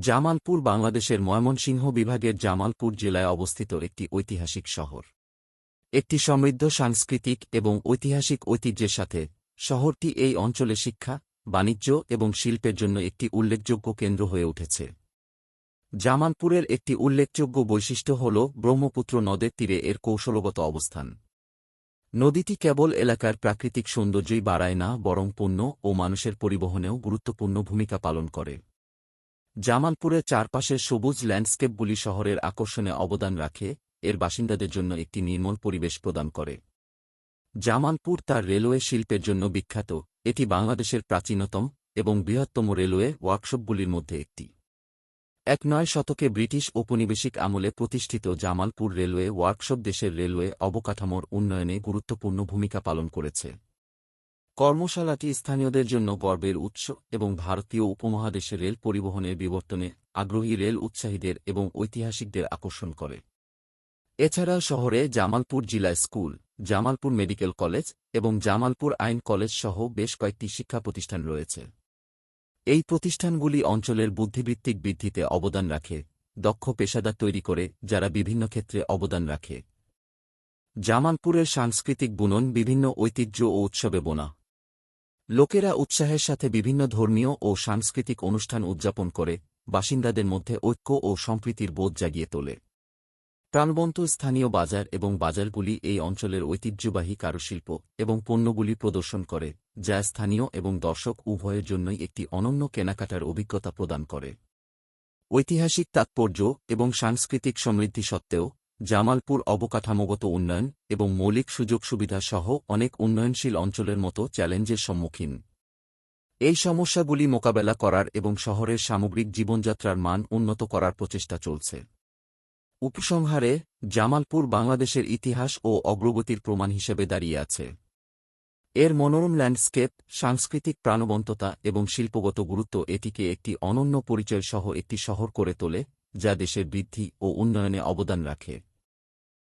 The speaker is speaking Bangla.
জামালপুর বাংলাদেশের ময়মনসিংহ বিভাগের জামালপুর জেলায় অবস্থিত একটি ঐতিহাসিক শহর। একটি সমৃদ্ধ সাংস্কৃতিক এবং ঐতিহাসিক ঐতিহ্যের সাথে, শহরটি এই অঞ্চলে শিক্ষা, বাণিজ্য এবং শিল্পের জন্য একটি উল্লেখযোগ্য কেন্দ্র হয়ে উঠেছে। জামালপুরের একটি উল্লেখযোগ্য বৈশিষ্ট্য হল ব্রহ্মপুত্র নদের তীরে এর কৌশলগত অবস্থান। নদীটি কেবল এলাকার প্রাকৃতিক সৌন্দর্যই বাড়ায় না, বরং পণ্য ও মানুষের পরিবহনেও গুরুত্বপূর্ণ ভূমিকা পালন করে। জামালপুরের চারপাশের সবুজ ল্যান্ডস্কেপগুলি শহরের আকর্ষণে অবদান রাখে, এর বাসিন্দাদের জন্য একটি নির্মল পরিবেশ প্রদান করে। জামালপুর তার রেলওয়ে শিল্পের জন্য বিখ্যাত, এটি বাংলাদেশের প্রাচীনতম এবং বৃহত্তম রেলওয়ে ওয়ার্কশপগুলির মধ্যে একটি। এক নয় শতকে ব্রিটিশ ঔপনিবেশিক আমলে প্রতিষ্ঠিত জামালপুর রেলওয়ে ওয়ার্কশপ দেশের রেলওয়ে অবকাঠামোর উন্নয়নে গুরুত্বপূর্ণ ভূমিকা পালন করেছে। কর্মশালাটি স্থানীয়দের জন্য গর্বের উৎস এবং ভারতীয় উপমহাদেশে রেল পরিবহনের বিবর্তনে আগ্রহী রেল উৎসাহীদের এবং ঐতিহাসিকদের আকর্ষণ করে। এছাড়া শহরে জামালপুর জিলা স্কুল, জামালপুর মেডিকেল কলেজ এবং জামালপুর আইন কলেজ সহ বেশ কয়েকটি শিক্ষা প্রতিষ্ঠান রয়েছে। এই প্রতিষ্ঠানগুলি অঞ্চলের বুদ্ধিবৃত্তিক বৃদ্ধিতে অবদান রাখে, দক্ষ পেশাদার তৈরি করে, যারা বিভিন্ন ক্ষেত্রে অবদান রাখে। জামালপুরের সাংস্কৃতিক বুনন বিভিন্ন ঐতিহ্য ও উৎসবে বোনা। লোকেরা উৎসাহের সাথে বিভিন্ন ধর্মীয় ও সাংস্কৃতিক অনুষ্ঠান উদযাপন করে, বাসিন্দাদের মধ্যে ঐক্য ও সম্প্রীতির বোধ জাগিয়ে তোলে। প্রাণবন্ত স্থানীয় বাজার এবং বাজারগুলি এই অঞ্চলের ঐতিহ্যবাহী কারুশিল্প এবং পণ্যগুলি প্রদর্শন করে, যা স্থানীয় এবং দর্শক উভয়ের জন্যই একটি অনন্য কেনাকাটার অভিজ্ঞতা প্রদান করে। ঐতিহাসিক তাৎপর্য এবং সাংস্কৃতিক সমৃদ্ধি সত্ত্বেও জামালপুর অবকাঠামোগত উন্নয়ন এবং মৌলিক সুযোগ সুবিধা সহ অনেক উন্নয়নশীল অঞ্চলের মতো চ্যালেঞ্জের সম্মুখীন। এই সমস্যাগুলি মোকাবেলা করার এবং শহরের সামগ্রিক জীবনযাত্রার মান উন্নত করার প্রচেষ্টা চলছে। উপসংহারে, জামালপুর বাংলাদেশের ইতিহাস ও অগ্রগতির প্রমাণ হিসেবে দাঁড়িয়ে আছে। এর মনোরম ল্যান্ডস্কেপ, সাংস্কৃতিক প্রাণবন্ততা এবং শিল্পগত গুরুত্ব এটিকে একটি অনন্য পরিচয় সহ একটি শহর করে তোলে, যা দেশের বৃদ্ধি ও উন্নয়নে অবদান রাখে।